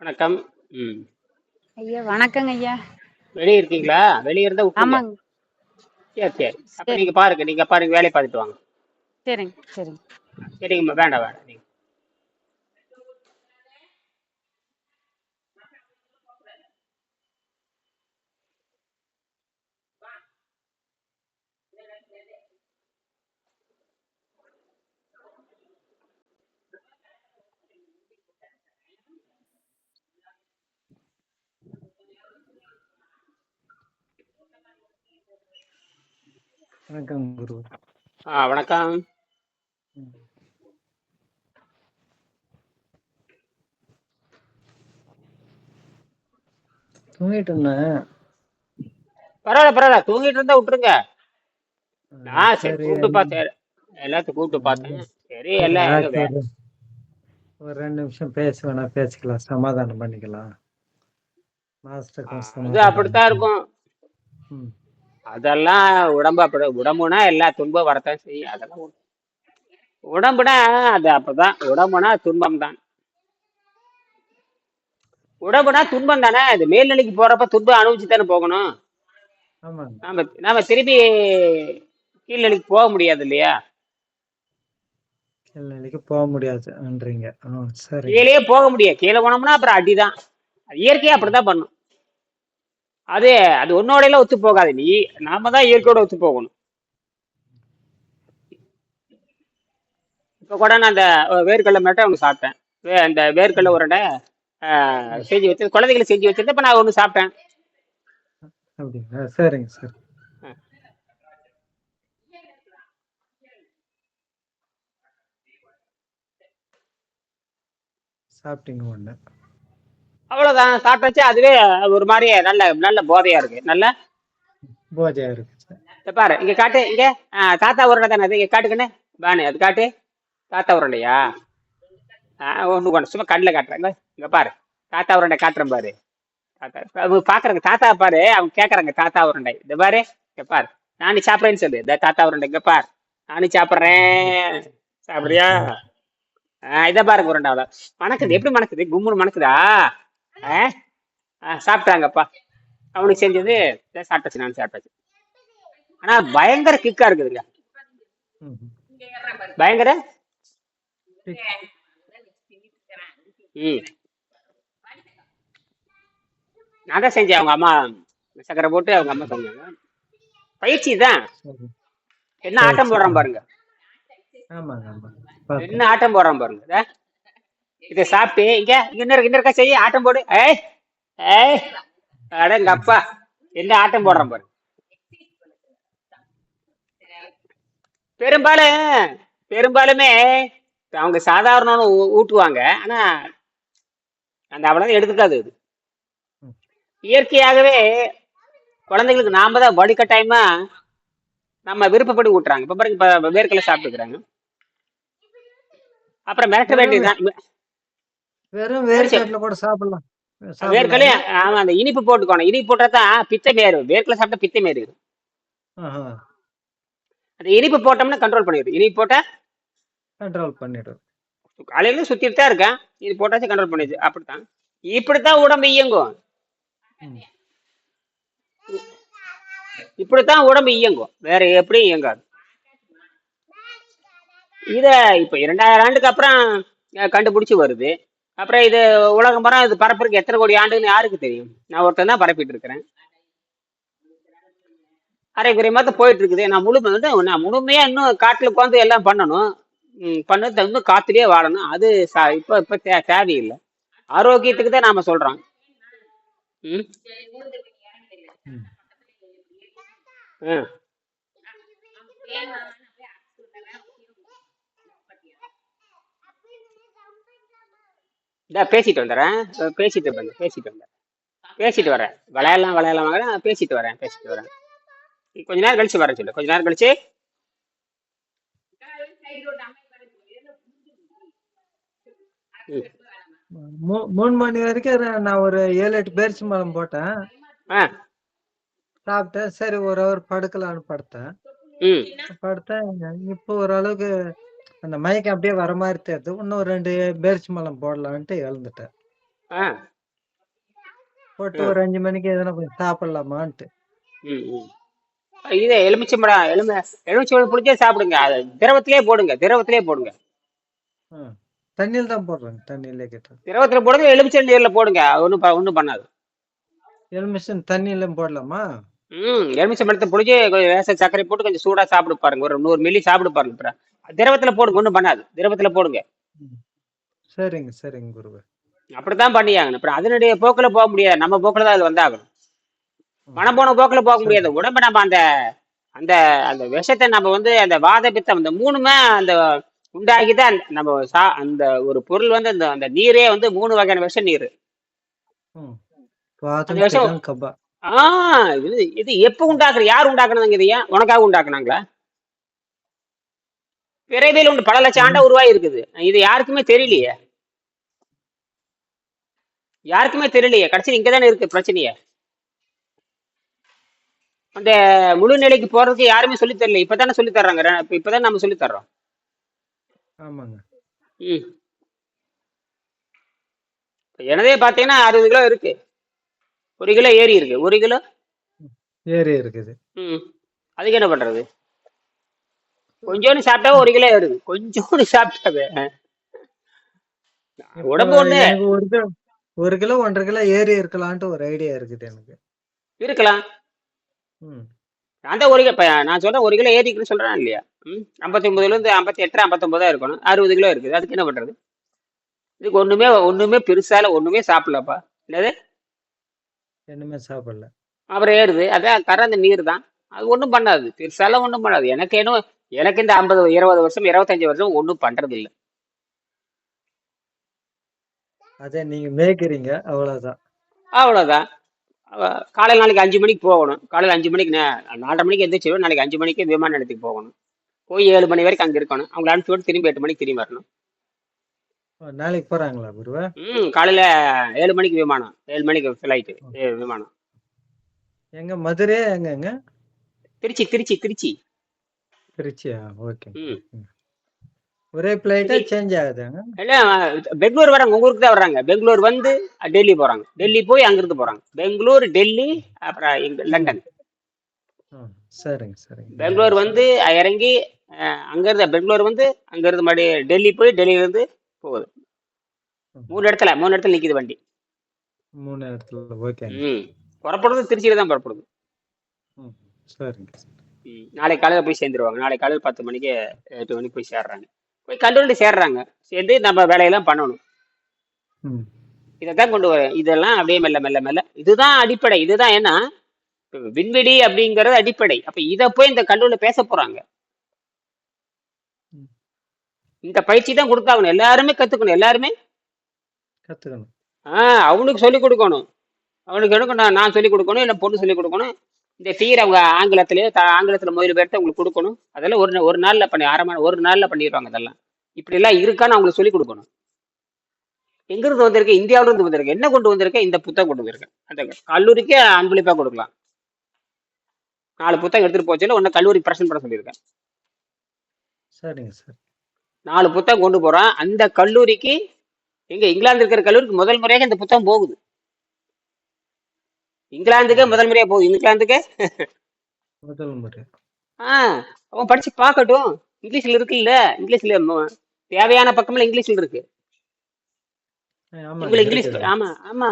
வணக்கம். ம். ஐயா வணக்கங்க ஐயா. வெளியே இருக்கீங்களா? வெளியே இருந்தா ஆமாங்க. சரி சரி. அப்ப நீங்க பாருங்க நீங்க பாருங்க வேலையை பார்த்துட்டு வாங்க. சரிங்க சரிங்க. சரிங்கம்மா வேண்டாம் வேண்டாம். நீங்க வணக்கம் குரு. ஆ வணக்கம். தூங்கிட்டு இருந்தேன். பரவாயில்ல பரவாயில்ல. தூங்கிட்டு இருந்தா விட்டுருங்க. நான் சரி கூப்பிட்டு பார்த்தேன். எல்லாத்தையும் கூப்பிட்டு பார்த்தேன். சரி எல்லாம் ஒரு ரெண்டு நிமிஷம் பேச வேணா பேசிக்கலாம். சமாதானம் பண்ணிக்கலாம். சமாதானம் அப்படித்தான் இருக்கும். அதெல்லாம் உடம்பு அப்படி உடம்புனா எல்லா துன்பம் வரத்தான் செய்யும். அதெல்லாம். உடம்புனா அது அப்பதான். உடம்புனா துன்பம் தான் உடம்புனா துன்பம் தானே அது மேல்நிலைக்கு போறப்ப துன்பம் அனுபவிச்சு தானே போகணும் நாம நாம திருப்பி கீழ்நிலைக்கு போக முடியாது இல்லையா? கீழ்நிலைக்கு போக சரிங்க கீழேயே போக முடியாது. கீழே போனோம்னா அப்புறம் அடிதான். இயற்கையா அப்படிதான் பண்ணும். அது அது உன்னோட எல்லாம் ஒத்து போகாது நீ நாம தான் இயற்கையோட ஒத்து போகணும் இப்ப கூட நான் அந்த வேர்க்கடலை மட்டும் அவங்க சாப்பிட்டேன். அந்த வேர்க்கடலை உருண்டை. செஞ்சு வச்சு குழந்தைகளுக்கு செஞ்சு வச்சிருந்தேன் இப்ப நான் ஒண்ணு சாப்பிட்டேன். அப்படிங்களா? சரிங்க சரி. சாப்பிட்டீங்க ஒண்ணு அவ்வளவுதான். சாப்பிட்டாச்சு அதுவே ஒரு மாதிரி நல்ல நல்ல போதையா இருக்கு. நல்ல போதையா இருக்கு பாரு இங்க காட்டு இங்க தாத்தா உருண்டை தானே அது? இங்க காட்டுக்கண்ணே பானு அது காட்டு. தாத்தா உருண்டையா ஒன்று கொண்டு சும்மா கண்ணில் காட்டுறாங்க இங்க பாரு. தாத்தா உருண்டை காட்டுறேன் பாரு. தாத்தா அவங்க பாக்குறாங்க தாத்தா பாரு அவங்க கேக்குறாங்க தாத்தா உருண்டை இந்த பாரு இங்க பாரு. நானே சாப்பிட்றேன்னு சொல்லு. இந்த தாத்தா உருண்டை இங்க பாரு. நானும் சாப்பிட்றேன். சாப்பிடுறியா? ஆஹ் இதை பாருங்க உருண்டை அவ்வளோ மணக்குது. எப்படி மணக்குது? கும்முன்னு மணக்குதா? சாப்பிட்டாங்கப்பா. அவனுக்கு செஞ்சது சாப்பிட்டாச்சு நான் சாப்பிட்டாச்சு. ஆனா பயங்கர கிக்கா இருக்குதுங்க. பயங்கர? நான் தான் செஞ்சேன். அவங்க அம்மா சக்கரை போட்டு அவங்க அம்மா செஞ்சாங்க பயிற்சி தான் என்ன ஆட்டம் போடுறான் பாருங்க. என்ன ஆட்டம் போடுறான் பாருங்க. இதா, இதை சாப்பிட்டு இங்க இன்னொரு இன்னொருக்கா செய்ய ஆட்டம் போடு. ஏய் ஏய் அடங்க அப்பா என்ன ஆட்டம். போடுறான் பாருங்க பெரும்பாலும் பெரும்பாலுமே அவங்க சாதாரண ஊட்டுவாங்க. ஆனா அந்த அவ்வளவு எடுத்துக்காது அது ம். இயற்கையாகவே குழந்தைங்களுக்கு நாம தான் வடிகட்டாயமா நம்ம விருப்பப்படி ஊட்டுறாங்க. இப்ப பாருங்க இப்ப வேர்க்கடலை சாப்பிட்டுக்கிறாங்க. அப்புறம் மிரட்ட வேண்டியதுதான். வெறும் வேர்க்கடலை கூட சாப்பிடலாம். சாப்பிடலாங்களா ஆமா அந்த இனிப்பு போட்டுக்கணும். இனிப்பு போட்டா தான் பித்தம் ஏறும் வேர்க்கடலை சாப்பிட்டா பித்தம் ஏறிடும் ஆஹா. அந்த இனிப்பு போட்டோம்னா கண்ட்ரோல் பண்ணிடும் இனிப்பு போட்டா கண்ட்ரோல் பண்ணிடும் காலையில சுத்திட்டு தான் இருக்கேன். இது போட்டாச்சும் கண்ட்ரோல் பண்ணிடுச்சு அப்படித்தான். இப்படித்தான் உடம்பு இயங்கும். இப்படித்தான் உடம்பு இயங்கும். வேற எப்படி இயங்காது. இத இப்ப இரண்டாயிரம் ஆண்டுக்கு அப்புறம் கண்டுபிடிச்சு வருது. அப்புறம் இது உலகம் பூரா இது பரப்புறதுக்கு எத்தனை கோடி ஆண்டுன்னு யாருக்கு தெரியும்? நான் ஒருத்தன் தான் பரப்பிட்டு இருக்கிறேன். அரைக்குறையமாக போயிட்டு இருக்குது. நான் முழுமை வந்து நான் முழுமையா இன்னும் காட்டுல உட்காந்து எல்லாம் பண்ணணும். ம், பண்ணது இன்னும் காத்துலயே வாழணும். அது சா இப்ப இப்ப தே- தேவையில்லை. ஆரோக்கியத்துக்கு தான் நாம சொல்றோம். ம்? ம். பேசிட்டு வந்துடுறேன். பேசிட்டு வந்து பேசிட்டு வந்தேன் பேசிட்டு வரேன். விளையாடலாம் விளையாடலாம் வாங்க பேசிட்டு வரேன் பேசிட்டு வரேன். கொஞ்ச நேரம் கழிச்சு வரேன் சொல்லு. கொஞ்ச நேரம் கழிச்சு. மூணு மணி வரைக்கும் நான் ஒரு ஏழு எட்டு பேரிச்சி மரம் போட்டேன். சாப்பிட்டேன். சரி ஒரு ஹவர் படுக்கலான்னு படுத்தேன். படுத்தேன். இப்போ ஓரளவுக்கு அந்த மயக்கம் அப்படியே வர மாதிரி தெரியுது. இன்னும் ரெண்டு பேரிச்சி மலம் போடலான்ட்டு எழுந்துட்டேன். ஆ. போட்டு ஒரு அஞ்சு மணிக்கு எதனா கொஞ்சம் சாப்பிடலாமான்ட்டு. இதே எலுமிச்சம்பழம் எலுமி எலுமிச்சம்பழம் பிடிச்சே சாப்பிடுங்க. அது திரவத்திலே போடுங்க திரவத்திலே போடுங்க. தண்ணியில் தான் போடுறேங்க தண்ணியிலே கேட்டேன். திரவத்தில் போடுங்க எலுமிச்சை நீரில் போடுங்க ஒன்றும் ஒன்றும் பண்ணாது. எலுமிச்சம் தண்ணியில போடலாமா? ம் எலுமிச்சம்பழத்தை பிடிச்சி கொஞ்சம் லேசாக சர்க்கரை போட்டு கொஞ்சம் சூடாக சாப்பிடு பாருங்க. ஒரு நூறு மில்லி சாப்பிடு பாருங்க திரவத்தில் போடுங்க ஒன்றும் பண்ணாது. திரவத்தில் போடுங்க. சரிங்க சரிங்க குருவே. அப்படித்தான் பண்ணியாகணும். அப்புறம் அதனுடைய போக்கில் போக முடியாது. நம்ம போக்கில் தான் அது வந்தாகணும். மனம் போன போக்கில் போக முடியாது. உடம்ப நம்ம அந்த அந்த அந்த விஷத்தை நம்ம வந்து அந்த வாத பித்தம் இந்த மூணுமே அந்த உண்டாக்கி தான் நம்ம சா அந்த ஒரு பொருள் வந்து அந்த அந்த நீரே வந்து மூணு வகையான விஷ நீர். ம். அந்த வாதம் விஷம். பிடம் கபா. ஆ இது இது எப்போ உண்டாக்குற யார் உண்டாக்குனாங்க இது ஏன் உனக்காக உண்டாக்குனாங்களா? பிறவியில் உண்டு. பல லட்சம் ஆண்டா. உருவாகி இருக்குது இது யாருக்குமே தெரியலையே. யாருக்குமே தெரியலையே. கடைசி இங்க தானே இருக்கு பிரச்சனையே. அந்த முழு நிலைக்கு போறதுக்கு யாருமே சொல்லி தரல. இப்பதானே சொல்லி தர்றாங்க. இப்ப- இப்பதான் நம்ம சொல்லி தர்றோம். ஆமாங்க. ம். எனதே பாத்தீங்கன்னா அறுபது கிலோ இருக்கு. ஒரு கிலோ ஏறி இருக்கு. ஒரு கிலோ? ஏரி இருக்குது. ம். அதுக்கு என்ன பண்றது? கொஞ்சோண்டு சாப்பிட்டா ஒரு கிலோ ஏறுது கொஞ்சோண்டு சாப்பிட்டாவே. உடம்பு ஒண்ணு எனக்கு ஒரு கிலோ ஒரு கிலோ ஒன்றரை கிலோ ஏறி இருக்கலான்ட்டு ஒரு ஐடியா இருக்குது எனக்கு. இருக்கலாம். ம். தான் ஒரு கிலோ நான் சொல்றேன் ஒரு கிலோ ஏறிக்குன்னு சொல்றேன் இல்லையா? ம் ஐம்பத்தி ஒன்பதுல இருந்து ஐம்பத்தி எட்டு ஐம்பத்தொன்பதா இருக்கணும். அறுபது கிலோ இருக்குது. அதுக்கு என்ன பண்றது? இதுக்கு ஒண்ணுமே ஒண்ணுமே பெருசால ஒண்ணுமே சாப்பிடலப்பா. என்னது? என்னமே சாப்பிடல. அப்புறம் ஏறுது. அதான் கறந்த நீர் தான். அது ஒண்ணும் பண்ணாது. பெருசால ஒண்ணும் பண்ணாது. எனக்கு என்ன எனக்கு இந்த ஐம்பது இருபது வருஷம் இருபத்தஞ்சு வருஷம் ஒண்ணும் பண்றது இல்ல அதே நீங்க மேய்க்கிறீங்க அவ்வளவுதான். அவ்வளவுதான். அவ- காலையில நாளைக்கு அஞ்சு மணிக்கு போகணும். காலையில அஞ்சு மணிக்கு நாலரை மணிக்கு எந்திரிச்சிடும் நாளைக்கு அஞ்சு மணிக்கு விமான நிலையத்துக்கு போகணும். போய் ஏழு மணி வரைக்கும் அங்க இருக்கணும். அவங்களை அனுப்பிச்சு விட்டு திரும்பி எட்டு மணிக்கு திரும்பி வரணும். நாளைக்கு போறாங்களா குருவே? ம் காலையில ஏழு மணிக்கு விமானம். ஏழு மணிக்கு ஃப்ளைட்டு விமானம். எங்க மதுரையா எங்கங்க திருச்சி திருச்சி திருச்சி. திருச்சியா? ஓகே. ம். ஒரே பிளைட்டா சேஞ்ச் ஆகுதாங்க? இல்ல பெங்களூர் வராங்க. உங்க ஊருக்கு தான் வர்றாங்க பெங்களூர் வந்து டெல்லி போறாங்க. டெல்லி போய் அங்கிருந்து போறாங்க. பெங்களூர் டெல்லி அப்புறம் இங்க லண்டன். சரிங்க சரிங்க. பெங்களூர் வந்து இறங்கி அங்கிருந்து பெங்களூர் வந்து அங்கிருந்து மறுபடியும் டெல்லி போய் டெல்லியில இருந்து போகுது. மூணு இடத்துல மூணு இடத்துல நிக்குது வண்டி. மூணு இடத்துல. ஓகேங்க. ம். புறப்படுறது திருச்சியில தான் புறப்படுது. சரிங்க நாளைக்கு காலையில போய் சேர்ந்துருவாங்க. நாளைக்கு காலையில பத்து மணிக்கு எட்டு மணிக்கு போய் சேர்றாங்க. போய் கல்லூரியில் சேர்றாங்க. சேர்ந்து நம்ம வேலையெல்லாம் பண்ணணும். இதை தான் கொண்டு வரேன். இதெல்லாம் அப்படியே மெல்ல மெல்ல மெல்ல. இதுதான் அடிப்படை. இதுதான் ஏன்னா விண்வெளி அப்படிங்கிறது அடிப்படை. அப்ப இதை போய் இந்த கல்லூரியில பேச போறாங்க. இந்த பயிற்சி தான் கொடுத்தாகணும். எல்லாருமே கத்துக்கணும். எல்லாருமே? கத்துக்கணும். ஆஹ் அவனுக்கு சொல்லி கொடுக்கணும். அவனுக்கு எனக்கு நான் நான் சொல்லி கொடுக்கணும் இல்லை பொண்ணு சொல்லி கொடுக்கணும்? இந்த தீர அவங்க ஆங்கிலத்திலேயே த ஆங்கிலத்தில் முதல் பேர்த்து அவங்களுக்கு கொடுக்கணும். அதெல்லாம் ஒரு ஒரு நாளில் பண்ணி அரை மணி ஒரு நாளில் பண்ணிடுவாங்க அதெல்லாம் இப்படி எல்லாம் இருக்கான்னு அவங்களுக்கு சொல்லி கொடுக்கணும். எங்கிருந்து வந்திருக்கு? இந்தியாவில இருந்து வந்திருக்கு. என்ன கொண்டு வந்திருக்கேன் இந்த புத்தகம் கொண்டு வந்திருக்கேன் அந்த கல்லூரிக்கே அன்பளிப்பா கொடுக்கலாம். நாலு புத்தகம் எடுத்துட்டு போச்சுல ஒன்னு கல்லூரி பிரசன்ட் பண்ண சொல்லியிருக்கேன். சரிங்க சார். நாலு புத்தகம் கொண்டு போறான் அந்த கல்லூரிக்கு எங்க இங்கிலாந்து இருக்கிற கல்லூரிக்கு முதல் முறையாக இந்த புத்தகம் போகுது. இங்கிலாந்துக்கே முதல் முறையா போகுது. இங்கிலாந்துக்கே? முதல் முறை. ஆ அவன் படிச்சு பார்க்கட்டும். இங்கிலீஷ்ல இருக்குல்ல. இங்கிலீஷ்ல தேவையான பக்கம்ல இங்கிலீஷ்ல இருக்கு. இங்கிலீஷ் ஆமா ஆமா.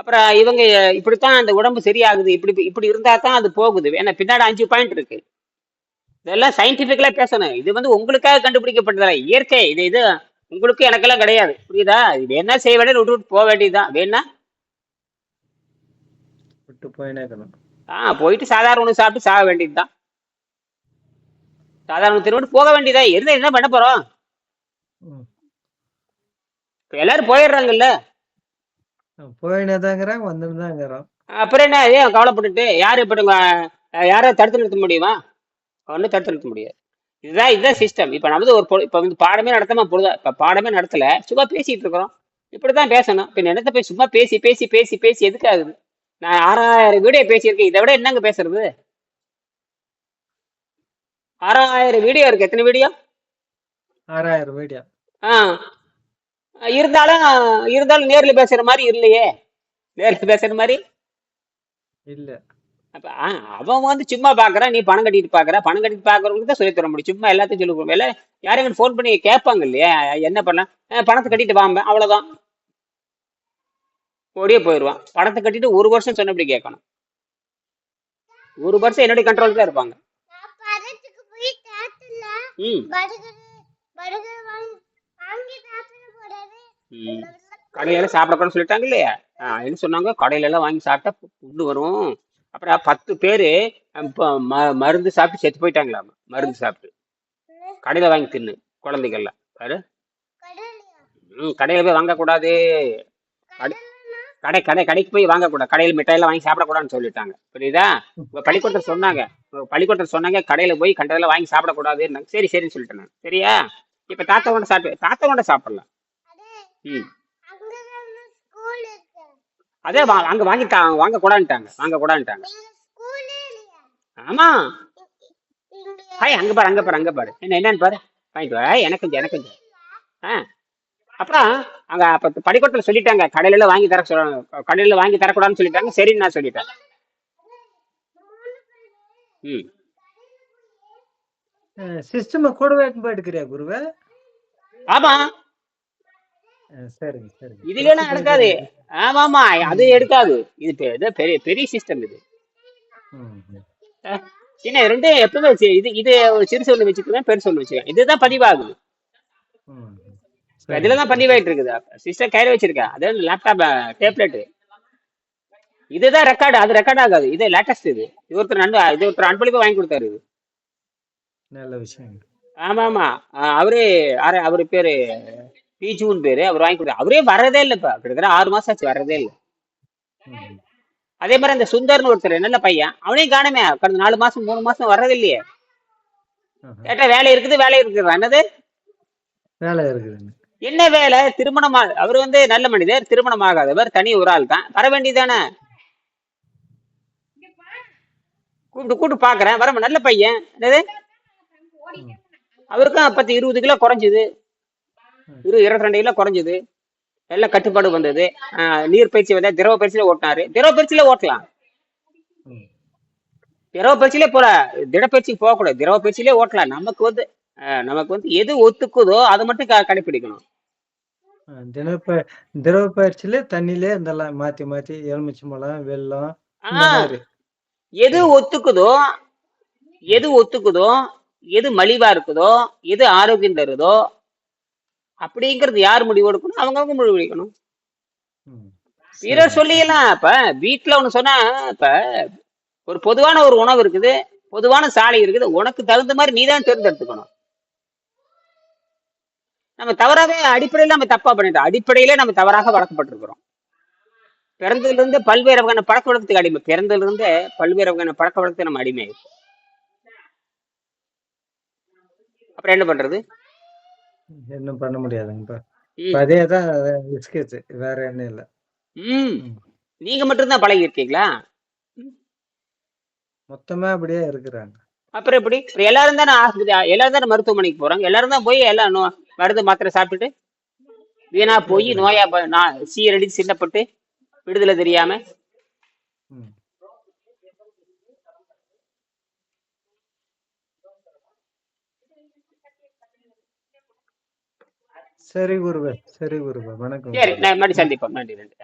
அப்புறம் இவங்க இப்படித்தான் அந்த உடம்பு சரியாகுது. இப்படி இப்படி இருந்தா தான் அது போகுது. ஏன்னா பின்னாடி அஞ்சு பாயிண்ட் இருக்கு. இதெல்லாம் சயின்டிபிக்கலா பேசணும். இது வந்து உங்களுக்காக கண்டுபிடிக்கப்பட்டதா இயற்கை இது இது உங்களுக்கு எனக்கெல்லாம் கிடையாது. புரியுதா? இது என்ன செய்ய வேண்டியது விட்டு விட்டு போக வேண்டியதுதான். வேணா விட்டு போயினே இருக்கணும் ஆ போயிட்டு சாதாரண உணவு சாப்பிட்டு சாக வேண்டியதுதான். சாதாரண திருவிட்டு போக வேண்டியதா? இருந்தா என்ன பண்ண போறோம்? எல்லாரும் போயிடுறாங்கல்ல? போயினே தாங்கிறாங்க வந்துன்னு தாங்கிறோம் அப்புறம் என்ன ஏன் கவலைப்பட்டுட்டு? யாரு இப்ப நம்ம, அஹ், யாரை தடுத்து நிறுத்த முடியுமா? ஒன்றும் தடுத்து நிறுத்த முடியாது. இதுதான் இதுதான் சிஸ்டம் இப்ப நம்ம வந்து ஒரு இப்ப வந்து பாடமே நடத்தாம பொழுதா இப்ப பாடமே நடத்தல. சும்மா பேசிட்டு இருக்கிறோம். இப்படிதான் பேசணும். இப்ப என்னத்த போய் சும்மா பேசி பேசி பேசி பேசி எதுக்கு ஆகுது நான் ஆறாயிரம் வீடியோ பேசியிருக்கேன். இதை விட என்னங்க பேசுறது? ஆறாயிரம் வீடியோ இருக்கு. எத்தனை வீடியோ? ஆறாயிரம் வீடியோ. ஆ. இருந்தாலும் இருந்தாலும் நேர்ல பேசுற மாதிரி இல்லையே. நேர்ல பேசுற மாதிரி? இல்ல. அப்ப அவன் வந்து சும்மா பாக்குறான் நீ பணம் கட்டிட்டு பாக்குற. பணம் கட்டிட்டு பாக்குறவங்களுக்கு தான் சொல்லி தர முடியும். சும்மா எல்லாத்தையும் சொல்லி கொடுப்போம் இல்ல யாரும் ஃபோன் பண்ணி கேட்பாங்க இல்லையா? என்ன பண்ணலாம்? பணத்தை கட்டிட்டு வாம்ப அவ்வளவுதான். ஓடியே போயிடுவான் பணத்தை கட்டிட்டு ஒரு வருஷம் சொன்னபடி கேட்கணும். ஒரு வருஷம் என்னுடைய கண்ட்ரோல் தான் இருப்பாங்க. கடையில சாப்பிடக்கூடாதுன்னு சொல்லிட்டாங்க இல்லையா? என்ன சொன்னாங்க? கடையில எல்லாம் வாங்கி சாப்பிட்டா புண்ணு வரும். அப்புறம் பத்து பேரு மருந்து சாப்பிட்டு செத்து போயிட்டாங்களாம். மருந்து சாப்பிட்டு. கடையில வாங்கி தின்னு குழந்தைகள்லாம். பாரு. ம் கடையில போய் வாங்கக்கூடாது. கடை கடை கடை கடைக்கு போய் வாங்கக்கூடாது. கடையில் மிட்டாயெல்லாம் வாங்கி சாப்பிடக்கூடாதுன்னு சொல்லிட்டாங்க. புரியுதா? உங்க பள்ளிக்கூடத்தில் சொன்னாங்க. பள்ளிக்கூடத்தில் சொன்னாங்க கடையில போய் கண்டதெல்லாம் வாங்கி சாப்பிடக்கூடாதுன்னு. சரி சரின்னு சொல்லிட்டேன் நான். சரியா? இப்ப தாத்தா கொண்ட சாப்பிட்டு தாத்தா கொண்ட சாப்பிடலாம் அதே ம். அதே வா அங்க வாங்கிட்டா வாங்க கூடான்ட்டாங்க வாங்க கூடான்ட்டாங்க ஆமா. ஹாய் அங்க பாரு அங்க பாரு அங்க பாரு. என்ன என்னன்னு பாரு. வாங்கிட்டு வா. எனக்கு எனக்கு ஆ. அப்புறம் அங்க அப்ப பள்ளிக்கூடத்துல சொல்லிட்டாங்க கடையில வாங்கி தர சொல்ல கடையில வாங்கி தரக்கூடாதுன்னு சொல்லிட்டாங்க சரின்னு நான் சொல்லிட்டேன். ம். சிஸ்டம் கூடவே போயிடுக்கிறியா குருவே? ஆமா. சரிங்க சரிங்க. இதுல எல்லாம் நடக்காது. ஆமா ஆமா அது எடுக்காது. இது பெரிய பெரிய சிஸ்டம் இது. சின்ன ரெண்டு எப்பவுமே இது இது ஒரு சிறுசு ஒண்ணு வச்சுக்குவேன் பெருசு ஒண்ணு வச்சுக்குவேன் இதுதான் பதிவாகுது. இதுல தான் பதிவாயிட்டு இருக்குது சிஸ்டம் கையில வச்சிருக்கேன் அது லேப்டாப் டேப்லெட் இதுதான் ரெக்கார்டு அது ரெக்கார்ட் ஆகாது. இது லேட்டஸ்ட் இது. இது ஒருத்தர் நண்ப இது ஒருத்தர் அன்பளிப்பு வாங்கி கொடுத்தாரு இது. நல்ல விஷயம். ஆமா ஆமா அவரு அவரு பேரு பீஜூன் பேரு அவர் வாங்கி கொடுத்தாரு. அவரே வர்றதே இல்லை இப்ப. கிட்டத்தட்ட ஆறு மாசம் ஆச்சு வர்றதே இல்லை. அதே மாதிரி அந்த சுந்தர்னு ஒருத்தர் நல்ல பையன் அவனையும் காணுமே. கடந்த நாலு மாசம் மூணு மாசம் வர்றது இல்லையே. கேட்டா வேலை இருக்குது வேலை இருக்குது. என்னது? வேலை இருக்குதுங்க என்ன வேலை? திருமணம் அவர் வந்து நல்ல மனிதர் திருமணம் ஆகாதவர் தனி ஒரு ஆள் தான். வர வேண்டியதானே கூப்பிட்டு கூப்பிட்டு பாக்குறேன் வர நல்ல பையன். என்னது? அவருக்கும் பத்து இருபது கிலோ குறைஞ்சுது. இரு இருபத்தி ரெண்டு கிலோ குறைஞ்சுது. எல்லாம் கட்டுப்பாடு வந்தது. நீர் பயிற்சி வந்து திரவ பயிற்சியில ஓட்டினாரு. திரவ பயிற்சியில ஓட்டலாம். திரவ பயிற்சியிலே போல திடப்பயிற்சிக்கு போகக்கூடாது. திரவ பயிற்சியிலே ஓட்டலாம். நமக்கு வந்து நமக்கு வந்து எது ஒத்துக்குதோ அதை மட்டும் க- கடைப்பிடிக்கணும். அஹ் தினப்ப திரவ பயிற்சியில தண்ணியிலே இதெல்லாம் மாத்தி மாத்தி எலுமிச்சம்பழம் இந்த மாதிரி. எது ஒத்துக்குதோ எது ஒத்துக்குதோ எது மலிவா இருக்குதோ எது ஆரோக்கியம் தருதோ அப்படிங்கிறது யார் முடிவு எடுக்கணும்? அவங்கவுங்க முடிவு எடுக்கணும். ம். பிறர் சொல்லியெல்லாம் இப்ப வீட்டுல ஒண்ணு சொன்னா இப்ப ஒரு பொதுவான ஒரு உணவு இருக்குது பொதுவான சாலை இருக்குது உனக்கு தகுந்த மாதிரி நீ தான் தேர்ந்தெடுத்துக்கணும். நம்ம தவறாவே அடிப்படையில நம்ம தப்பா பண்ணிட்டோம். அடிப்படையிலே நம்ம தவறாக வளர்க்கப்பட்டிருக்கிறோம். பிறந்ததுல இருந்து பல்வேறு வகையான பழக்க வழக்கத்துக்கு அடிமை. பிறந்ததுல இருந்தே பல்வேறு வகையான பழக்க வழக்கத்துக்கு நம்ம அடிமை. அப்புறம் என்ன பண்றது? இன்னும் பண்ண முடியாதுங்கப்பா ம். இப்ப அதே தான் பிஸ்கெட் வேற என்ன இல்ல. ம். நீங்க மட்டும்தான் பழகி இருக்கீங்களா மொத்தமா அப்படியே இருக்கிறாங்க. அப்புறம் எப்படி? எல்லாரும் தானே ஆஸ்பத்திரி எல்லாரும் தானே மருத்துவமனைக்கு போறாங்க. எல்லாரும் தான் போய் எல்லாம் மருந்து மாத்திரை சாப்பிட்டுட்டு வீணா போய் நோயா ப- நா- சீரடி சின்னப்பட்டு விடுதலை தெரியாம. சரி குருவே சரி குருவே. வணக்கம். சரி நான் மறுபடியும் சந்திப்போம். நன்றி நன்றி.